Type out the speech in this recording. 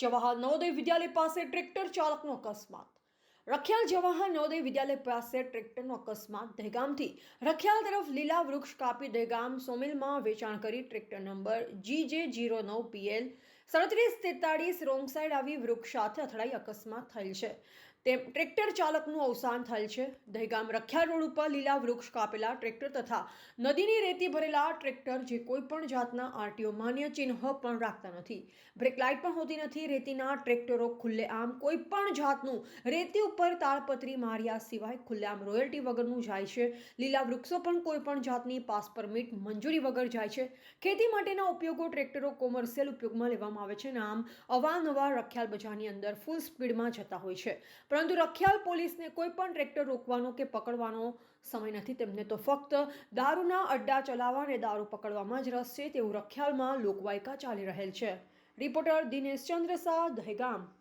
જવાહર નવોદય વિદ્યાલય પાસે ટ્રેક્ટર ચાલકનો અકસ્માત. રખિયાલ જવાહર નવોદય વિદ્યાલય પાસે ટ્રેક્ટરનો અકસ્માત. દહેગામથી રખિયાલ તરફ લીલા વૃક્ષ કાપી દહેગામ સોમિલમાં વેચાણ કરી tractor number G J zero નવ પીએલ સડત્રીસ તેતાળીસ રોંગ સાઈડ આવી વૃક્ષ સાથે અથડાઈ અકસ્માત થયેલ છે. તેમ ટ્રેક્ટર ચાલકનું અવસાન થયેલ છે. દહેગામ રખ્યા રોડ ઉપર લીલા વૃક્ષ કાપેલા ટ્રેક્ટર તથા નદીની રેતી ભરેલા ટ્રેક્ટર જે કોઈ પણ જાતના આરટીઓ માન્ય ચિહ્ન પણ રાખતા નથી. બ્રેક લાઇટ પણ હોતી નથી. રેતીના ટ્રેક્ટરો ખુલ્લેઆમ કોઈ પણ જાતનું રેતી ઉપર તાળપત્રી માર્યા સિવાય ખુલ્લેઆમ રોયલ્ટી વગરનું જાય છે. લીલા વૃક્ષો પણ કોઈ પણ જાતની પાસ પરમિટ મંજૂરી વગર જાય છે. ખેતી માટેના ઉપયોગો ટ્રેક્ટરો કોમર્શિયલ ઉપયોગમાં લેવામાં આવે છે. અને અવારનવાર રખિયાલ બજારની અંદર ફૂલ સ્પીડમાં જતા હોય છે. પરંતુ રખિયાલ પોલીસને કોઈ પણ ટ્રેક્ટર રોકવાનો કે પકડવાનો સમય નથી. તેમને તો ફક્ત દારૂના અડ્ડા ચલાવવા અને દારૂ પકડવામાં જ રસ છે. તેવું રખિયાલમાં લોકવાયકા ચાલી રહેલ છે. રિપોર્ટર દિનેશ ચંદ્ર શાહ, દહેગામ.